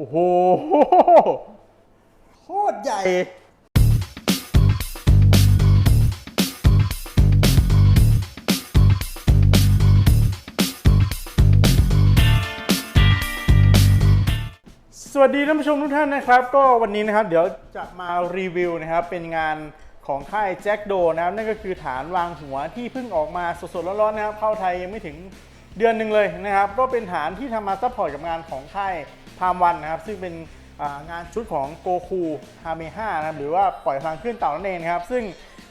โอ้โห โคตรใหญ่ สวัสดีท่านผู้ชมทุกท่านนะครับ ก็วันนี้นะครับ เดี๋ยวจะมารีวิวนะครับ เป็นงานของค่ายแจ็คโดนะครับ นั่นก็คือฐานวางหัวที่เพิ่งออกมาสดๆร้อนๆนะครับ เข้าไทยยังไม่ถึงเดือนหนึ่งเลยนะครับ ก็เป็นฐานที่ทำมาซัพพอร์ตกับงานของค่าย พามวันนะครับ ซึ่งเป็นงานชุดของโกคูฮาเมห้านะครับหรือว่าปล่อยพลังขึ้นเต่านั่นเองนะครับ ซึ่ง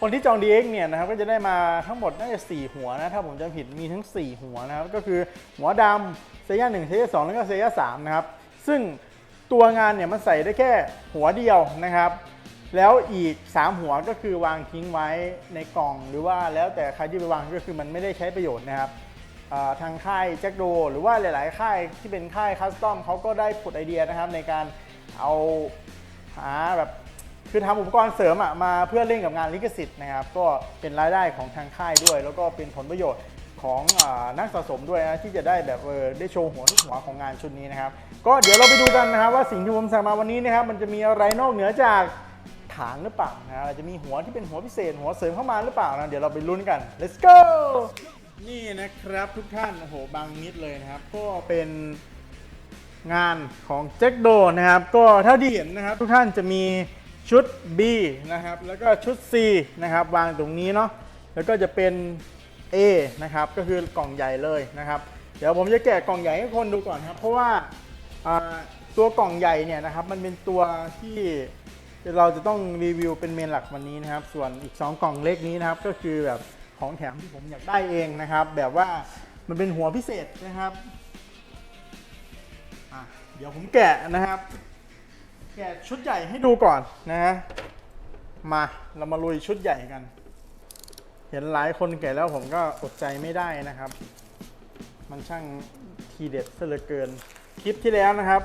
คนที่จอง DX เนี่ยนะครับก็จะได้มาทั้งหมดน่าจะ 4 หัวนะ ถ้าผมจำผิดมีทั้ง 4 หัวนะครับ ก็คือหัวดำเซย่าหนึ่งเซย่าสองแล้วก็เซย่าสามนะครับ ซึ่งตัวงานเนี่ยมันใส่ได้แค่หัวเดียวนะครับ แล้วอีก 3 หัวก็คือวางทิ้งไว้ในกล่อง หรือว่าแล้วแต่ใครที่ไปวางก็คือมันไม่ได้ใช้ประโยชน์นะครับ ทางค่ายแจ็คโดหรือว่าหลาย ๆ ค่ายที่เป็นค่ายคัสตอมเขาก็ได้ผุดไอเดียนะครับในการเอาหาแบบคือทำอุปกรณ์เสริมอะมาเพื่อเล่นกับงานลิขสิทธิ์นะครับ ก็เป็นรายได้ของทางค่ายด้วย แล้วก็เป็นผลประโยชน์ของอนักสะสมด้วยนะที่จะได้แบบเออได้โชว์หัวทุกหัวของงานชุดนี้นะครับ ก็เดี๋ยวเราไปดูกันนะครับว่าสิ่งที่ผมสั่งมาวันนี้นะครับ มันจะมีอะไรนอกเหนือจากฐานหรือเปล่านะจะมีหัวที่เป็นหัวพิเศษหัวเสริมเข้ามาหรือเปล่านะเดี๋ยวเราไปลุ้นกัน let's go นี่นะครับทุกท่านโอ้โหบางนิดเลยนะครับ ก็เป็นงานของแจ็คโดนะครับ ก็เท่าที่เห็นนะครับ ทุกท่านจะมีชุด B นะครับ แล้วก็ชุด C นะครับวางตรงนี้เนาะแล้วก็จะเป็น A นะครับก็คือกล่องใหญ่เลยนะครับ เดี๋ยวผมจะแกะกล่องใหญ่ให้คนดูก่อนครับ เพราะว่าอ่าตัวกล่องใหญ่เนี่ยนะครับ มันเป็นตัวที่เราจะต้องรีวิวเป็นเมนหลักวันนี้นะครับ ส่วนอีก 2 กล่องเล็กนี้นะครับ ก็คือแบบ ของแถมที่ผมอยากได้เองนะครับ แบบว่ามันเป็นหัวพิเศษนะครับเดี๋ยวผมแกะนะครับ แกะชุดใหญ่ให้ดูก่อนนะฮะมาเรามาลุยชุดใหญ่กัน เห็นหลายคนแก่แล้วผมก็อดใจไม่ได้นะครับ มันช่างทีเด็ดซะเหลือเกิน คลิปที่แล้วนะครับ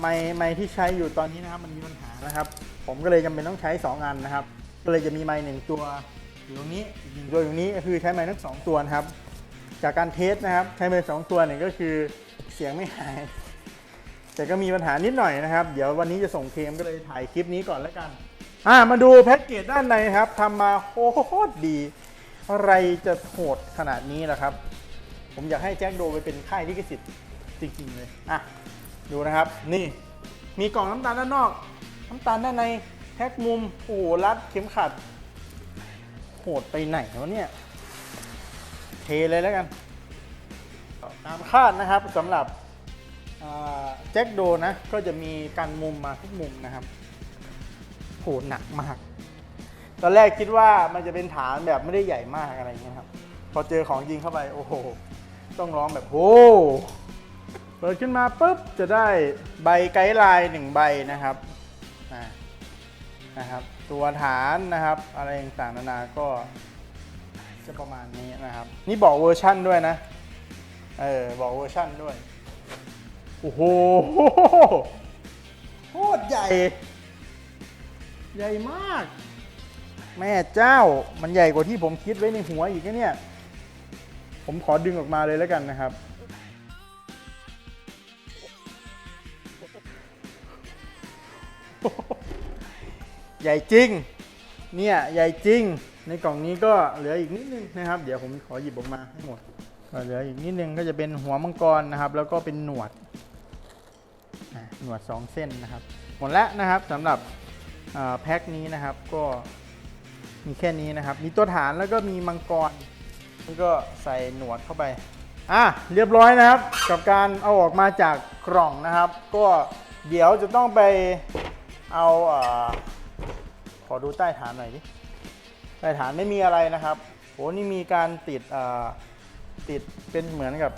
ไม้ไม้ที่ใช้อยู่ตอนนี้นะครับ มันมีปัญหานะครับ ผมก็เลยจำเป็นต้องใช้ 2 อันนะครับ ก็เลยจะมีไม้หนึ่งตัว อยู่ตรงนี้อีกหนึ่งตัวอยู่ตรงนี้ก็คือใช้ไม้ทั้งสองตัวนะครับ จากการเทสนะครับใช้ไม้สองตัวเนี่ยก็คือเสียงไม่หาย แต่ก็มีปัญหานิดหน่อยนะครับ เดี๋ยววันนี้จะส่งเคมก็เลยถ่ายคลิปนี้ก่อนแล้วกัน อ่ามาดูแพ็กเกจด้านในครับทำมาโคตรดี อะไรจะโหดขนาดนี้ล่ะครับ ผมอยากให้แจ็คโดไปเป็นค่ายลิขสิทธิ์จริงๆเลยอะดูนะครับนี่มีกล่องน้ำตาลด้านนอก น้ำตาลด้านในแพ็กมุมโอ้โหรัดเข็มขัด หดไปไหนวะเนี่ย เทเลยแล้วกัน ตามคาดนะครับสำหรับแจ็คโดนะ ก็จะมีกันมุมมาทุกมุมนะครับโหหนักมาก ตอนแรกคิดว่ามันจะเป็นฐานแบบไม่ได้ใหญ่มากอะไรเงี้ยครับ พอเจอของจริงเข้าไป โอ้โห ต้องร้องแบบโอ้เปิดขึ้นมาปุ๊บ จะได้ใบไกด์ไลน์หนึ่งใบนะครับนะครับ ตัวฐานนะครับ อะไรต่างๆนานาก็จะประมาณนี้นะครับ นี่บอกเวอร์ชั่นด้วยนะ เออ บอกเวอร์ชั่นด้วย โอ้โหโคตรใหญ่ ใหญ่มาก แม่เจ้ามันใหญ่กว่าที่ผมคิดไว้ในหัวอีกนะเนี่ย ผมขอดึงออกมาเลยแล้วกันนะครับ ใหญ่จริง เนี่ยใหญ่จริง ในกล่องนี้ก็เหลืออีกนิดนึงนะครับ เดี๋ยวผมขอหยิบออกมาให้หมดก็เหลืออีกนิดนึงก็จะเป็นหัวมังกรนะครับ แล้วก็เป็นหนวดหนวดสองเส้นนะครับ หมดแล้วนะครับสำหรับแพ็คนี้นะครับก็มีแค่นี้นะครับ มีตัวฐานแล้วก็มีมังกรแล้วก็ใส่หนวดเข้าไปอะเรียบร้อยนะครับ กับการเอาออกมาจากกล่องนะครับ ก็เดี๋ยวจะต้องไปเอาอา ขอดูใต้ฐานหน่อยดิใต้ฐานไม่มีอะไรนะครับโหนี่มีการติดอ่าติดเป็นเหมือนกับ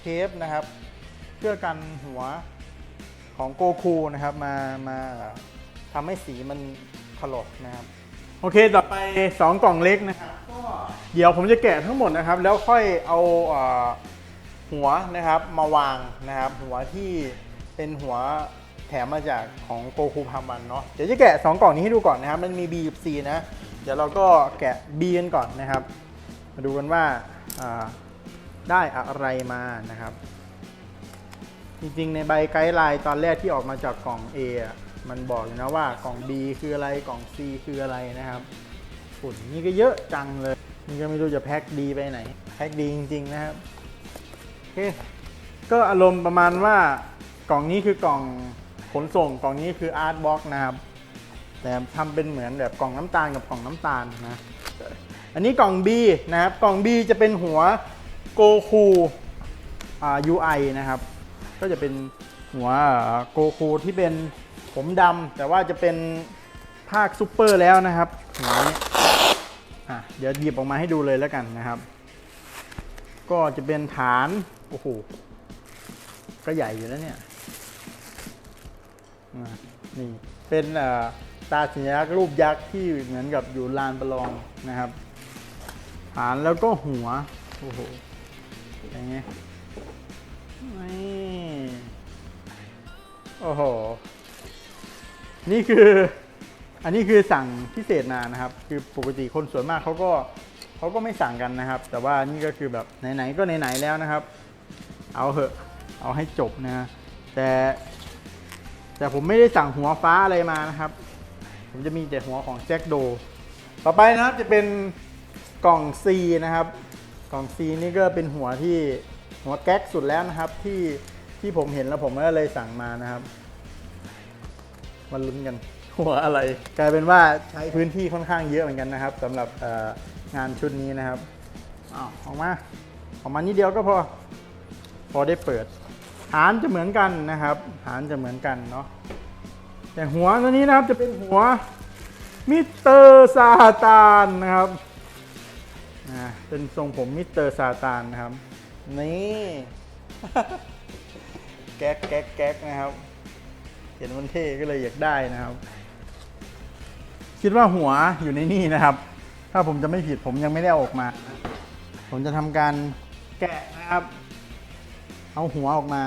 เทปนะครับเพื่อกันหัวของโกคูนะครับมามาทำให้สีมันถลดนะครับ โอเคต่อไป 2 กล่องเล็กนะครับก็เดี๋ยวผมจะแกะทั้งหมดนะครับ แล้วค่อยเอาเอ่อหัวนะครับมาวางนะครับ หัวที่เป็นหัว ถมมาจากของโกคูพามันเนาะเดี๋ยวจะแกะ 2 กล่องนี้ให้ดูก่อนนะครับ มันมี B กับ C นะ เดี๋ยวเราก็แกะ B กันก่อนนะครับ มาดูกันว่าาได้อะไรมานะครับ จริงๆ ในใบไกด์ไลน์ตอนแรกที่ออกมาจากกล่อง A อมันบอกอยู่นะว่ากล่อง B คืออะไรกล่อง C คืออะไรนะครับฝุ่นนี่ก็เยอะจังเลยนี่ก็ไม่รู้จะแพ็คดีไปไหนแพ็คดีจริง ๆ นะครับโอเคก็อารมณ์ประมาณว่ากล่องนี้คือกล่อง ขนส่งกล่องนี้คืออาร์ตบ็อกนะครับ แต่ทำเป็นเหมือนแบบกล่องน้ำตาลกับกล่องน้ำตาลนะ อันนี้กล่อง B นะครับ กล่อง B จะเป็นหัวโกคูอ่า UI นะครับ ก็จะเป็นหัวโกคูที่เป็นผมดำแต่ว่าจะเป็นภาคซูเปอร์แล้วนะครับหัวนี้อะเดี๋ยวหยิบออกมาให้ดูเลยแล้วกันนะครับ ก็จะเป็นฐาน โอ้โห ก็ใหญ่อยู่แล้วเนี่ย นี่เป็นตาสัญลักษณ์รูปยักษ์ที่เหมือนกับอยู่ลานประลองนะครับ ฐานแล้วก็หัว โอ้โหอย่างเงี้ยนี่โอ้โห นี่คืออันนี้คือสั่งพิเศษมานะครับ คือปกติคนส่วนมากเขาก็เขาก็ไม่สั่งกันนะครับ แต่ว่านี่ก็คือแบบไหนๆก็ไหนๆแล้วนะครับ เอาเหอะเอาให้จบนะ แต่ แต่ผมไม่ได้สั่งหัวฟ้าอะไรมานะครับ ผมจะมีแต่หัวของแจ็คโด ต่อไปนะครับจะเป็นกล่อง C นะครับ กล่อง C นี่ก็เป็นหัวที่หัวแก๊กสุดแล้วนะครับที่ที่ผมเห็นแล้วผมก็เลยสั่งมานะครับมาลุ้นกันหัวอะไร กลายเป็นว่าใช้พื้นที่ค่อนข้างเยอะเหมือนกันนะครับสำหรับงานชุดนี้นะครับอ้าวออกมาออกมานิดเดียวก็พอ พอได้เปิด ฐานจะเหมือนกันนะครับฐานจะเหมือนกันเนาะแต่หัวตัวนี้นะครับจะเป็นหัวมิสเตอร์ซาตานนะครับอ่าเป็นทรงผมมิสเตอร์ซาตานนะครับ นี่แก๊กแก๊กแก๊กนะครับ เห็นมันเท่ก็เลยอยากได้นะครับ คิดว่าหัวอยู่ในนี่นะครับ ถ้าผมจะไม่ผิดผมยังไม่ได้ออกมา ผมจะทำการแกะนะครับ เอาหัวออกมา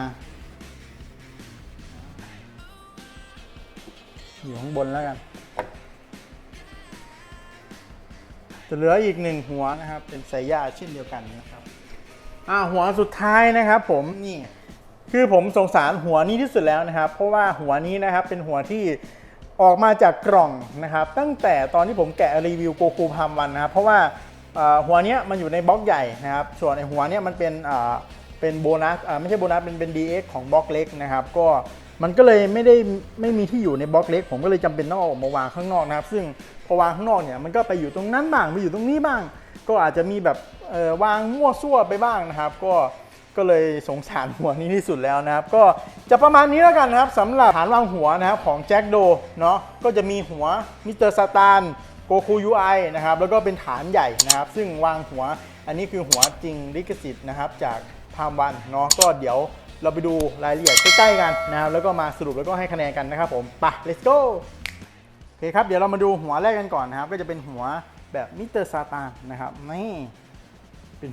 อยู่ข้างบนแล้วกัน จะเหลืออีกหนึ่งหัวนะครับ เป็นไซย่าเช่นเดียวกันนะครับ อ่าหัวสุดท้ายนะครับ ผมนี่คือผมสงสารหัวนี้ที่สุดแล้วนะครับ เพราะว่าหัวนี้นะครับเป็นหัวที่ออกมาจากกล่องนะครับ ตั้งแต่ตอนที่ผมแกะรีวิวโกคูพามวันนะครับ เพราะว่าเอ่อหัวเนี้ยมันอยู่ในบล็อกใหญ่นะครับ ส่วนในหัวเนี้ยมันเป็นอ่า เป็นโบนัสอ่าไม่ใช่โบนัสเป็นเป็น DX ของบล็อกเล็กนะครับก็มันก็เลยไม่ได้ไม่มีที่อยู่ในบล็อกเล็ก ผมก็เลยจำเป็นต้องเอาออกมาวางข้างนอกนะครับ ซึ่งพอวางข้างนอกเนี่ยมันก็ไปอยู่ตรงนั้นบ้างไปอยู่ตรงนี้บ้าง ก็อาจจะมีแบบวางมั่วซั่วไปบ้างนะครับ ก็ก็เลยสงสารหัวนี้ที่สุดแล้วนะครับ ก็จะประมาณนี้แล้วกันนะครับสำหรับฐานวางหัวนะครับของแจ็คโดเนาะก็จะมีหัวมิสเตอร์สตานโกคูยูไอนะครับแล้วก็เป็นฐานใหญ่นะครับ ซึ่งวางหัวอันนี้คือหัวจริงลิขสิทธิ์นะครับจาก พามวันเนาะก็เดี๋ยวเราไปดูรายละเอียดใกล้ๆกันนะครับแล้วก็มาสรุปแล้วก็ให้คะแนนกันนะครับผมไป let's go โอเคครับเดี๋ยวเรามาดูหัวแรกกันก่อนนะครับ ก็จะเป็นหัวแบบมิสเตอร์ซาตานนะครับนี่เป็น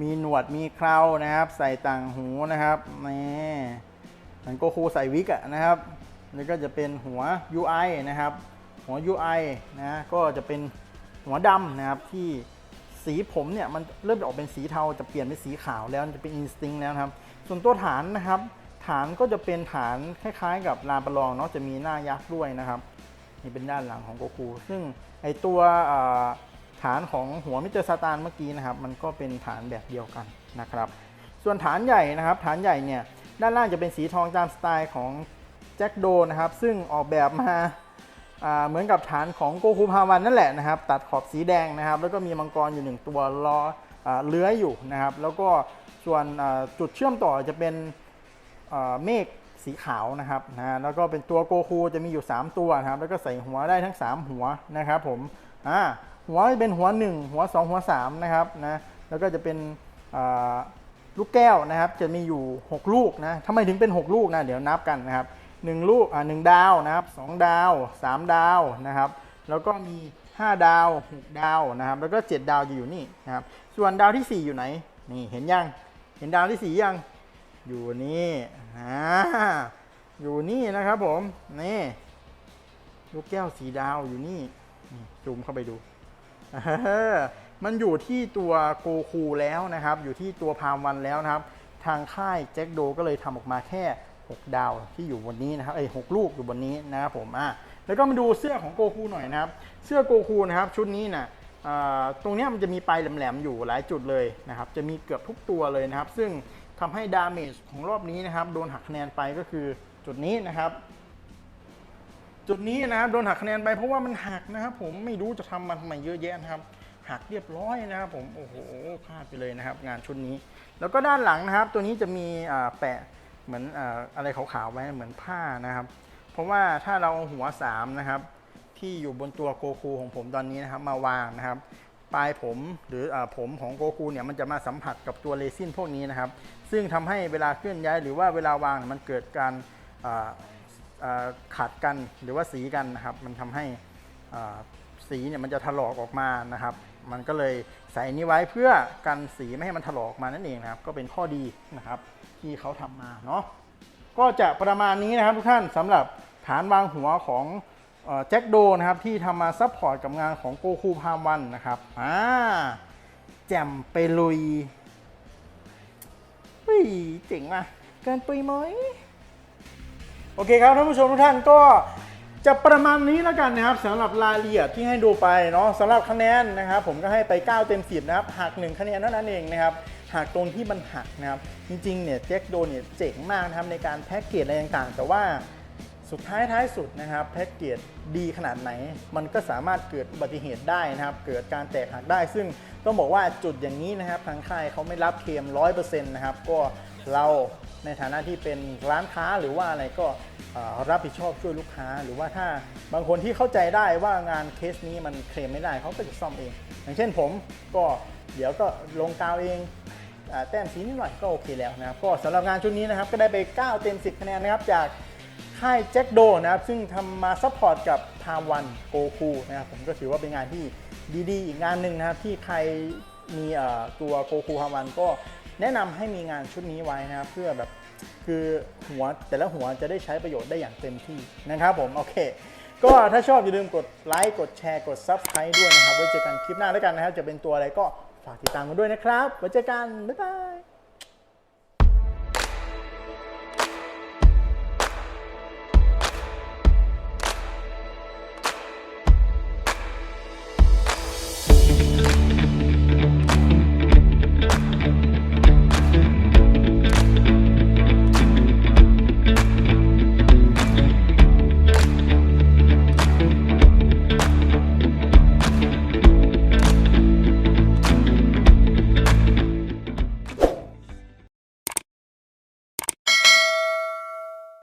มีหนวดมีเครานะครับ ใส่ต่างหูนะครับนี่เหมือนโกคูใส่วิกอะนะครับแล้วก็จะเป็นหัว UI นะครับ หัว UI นะก็จะเป็นหัวดำนะครับที่ สีผมเนี่ยมันเริ่มจะออกเป็นสีเทาจะเปลี่ยนเป็นสีขาวแล้วจะเป็นอินสติ้งแล้วนะครับ ส่วนตัวฐานนะครับ ฐานก็จะเป็นฐานคล้ายๆ กับลานประลองเนาะจะมีหน้ายักษ์ด้วยนะครับนี่เป็นด้านหลังของโกคู ซึ่งไอตัวฐานของหัวมิเตอร์ซาตานเมื่อกี้นะครับ มันก็เป็นฐานแบบเดียวกันนะครับ ส่วนฐานใหญ่นะครับ ฐานใหญ่เนี่ยด้านล่างจะเป็นสีทองตามสไตล์ของแจ็คโดนะครับ ซึ่งออกแบบมา เหมือนกับฐานของโกคูพาวันนั่นแหละนะครับ ตัดขอบสีแดงนะครับ แล้วก็มีมังกรอยู่หนึ่งตัวล้ออเลื้อยอยู่นะครับ แล้วก็ส่วนจุดเชื่อมต่อจะเป็นเมฆสีขาวนะครับนะแล้วก็เป็นตัวโกคูจะมีอยู่ 3 ตัวนะครับ แล้วก็ใส่หัวได้ทั้ง 3 หัวนะครับผมอ่าหัวเป็นหัว 1 หัว 2 หัว3นะครับนะแล้วก็จะเป็นลูกแก้วนะครับ จะมีอยู่ 6 ลูกนะทำไมถึงเป็น 6 ลูกนะเดี๋ยวนับกันนะครับ 1ลูกอ่าหดาวนะครับ2ดาว 3 ดาวนะครับ แล้วก็มี 5 ดาว 6 ดาวนะครับ แล้วก็ 7 ดาวจะอยู่นี่นะครับ ส่วนดาวทีสี่ 4 อยู่ไหน นี่เห็นยัง เห็นดาวที่ 4 ยัง อยู่นี่อ่าอยู่นี่นะครับผม นี่ลูกแก้วสีดาวอยู่นี่ซูมเข้าไปดู มันอยู่ที่ตัวโกคูแล้วนะครับ อยู่ที่ตัวพามวันแล้วนะครับ ทางค่ายแจ็คโดก็เลยทำออกมาแค่ 6 ดาวที่อยู่บนนี้นะครับเอ้หกลูกอยู่บนนี้นะครับผมอะแล้วก็มาดูเสื้อของโกคูหน่อยนะครับ เสื้อโกคูนะครับชุดนี้นะอ่าตรงนี้มันจะมีปลายแหลมๆอยู่หลายจุดเลยนะครับ จะมีเกือบทุกตัวเลยนะครับ ซึ่งทำให้ดาเมจของรอบนี้นะครับ โดนหักคะแนนไปก็คือจุดนี้นะครับ จุดนี้นะครับโดนหักคะแนนไปเพราะว่ามันหักนะครับผมไม่รู้จะทำมันทำไมเยอะแยะนะครับหักเรียบร้อยนะครับผมโอ้โหพลาดไปเลยนะครับ งานชุดนี้ แล้วก็ด้านหลังนะครับ ตัวนี้จะมีแปะ เหมือนอะไรขาวๆไว้เหมือนผ้านะครับ เพราะว่าถ้าเราเอาหัวสามนะครับที่อยู่บนตัวโกคูของผมตอนนี้นะครับมาวางนะครับ ปลายผมหรืออผมของโกคูเนี่ยมันจะมาสัมผัสกับตัวเรซินพวกนี้นะครับ ซึ่งทำให้เวลาเคลื่อนย้ายหรือว่าเวลาวางมันเกิดการอ่าอ่าขัดกันหรือว่าสีกันนะครับ มันทำให้สีเนี่ยมันจะถลอกออกมานะครับ มันก็เลยใส่นี้ไว้เพื่อกันสีไม่ให้มันถลอกมานั่นเองนะครับ ก็เป็นข้อดีนะครับ ที่เขาทำมาเนาะก็จะประมาณนี้นะครับทุกท่านสำหรับฐานวางหัวของแจ็คโดนะครับที่ทำมาซัพพอร์ตกับงานของโกคูพามวันนะครับอ่าแจ่มไปลุยเฮ้ยเจ๋งอะเกินปุยไหมโอเคครับท่านผู้ชมทุกท่านก็จะประมาณนี้แล้วกันนะครับสำหรับรายละเอียดที่ให้ดูไปเนาะสำหรับคะแนนนะครับ ผมก็ให้ไป 9 เต็ม 10 นะครับหัก1คะแนนเท่านั้นเองนะครับ หักตรงที่มันหักนะครับ จริงๆเนี่ยแจ็คโดเนี่ยเจ๋งมากนะครับในการแพ็กเกจอะไรต่างๆ แต่ว่าสุดท้ายท้ายสุดนะครับแพ็กเกจดีขนาดไหน มันก็สามารถเกิดอุบัติเหตุได้นะครับ เกิดการแตกหักได้ ซึ่งต้องบอกว่าจุดอย่างนี้นะครับทางค่ายเขาไม่รับเคลม100%นะครับก็เราในฐานะที่เป็นร้านค้าหรือว่าอะไรก็รับผิดชอบช่วยลูกค้า หรือว่าถ้าบางคนที่เข้าใจได้ว่างานเคสนี้มันเคลมไม่ได้เขาก็จะซ่อมเอง อย่างเช่นผมก็เดี๋ยวก็ลงกาวเอง แต้มสีนิดหน่อยก็โอเคแล้วนะครับก็สำหรับงานชุดนี้นะครับก็ได้ไป 9 เต็ม 10 คะแนนนะครับจากค่ายแจ็คโดนะครับซึ่งทำมาซัพพอร์ตกับทาวันโกคูนะครับผมก็ถือว่าเป็นงานที่ดีๆ อีกงานหนึ่งนะครับที่ใครมีตัวโกคูทาวันก็แนะนำให้มีงานชุดนี้ไว้นะครับเพื่อแบบคือหัวแต่ละหัวจะได้ใช้ประโยชน์ได้อย่างเต็มที่นะครับผมโอเค ก็ถ้าชอบอย่าลืมกดไลค์กดแชร์กด Subscribe ด้วยนะครับไว้เจอกันคลิปหน้าแล้วกันนะครับ จะเป็นตัวอะไรก็ ฝากติดตามกันด้วยนะครับไว้เจอกันบ๊ายบาย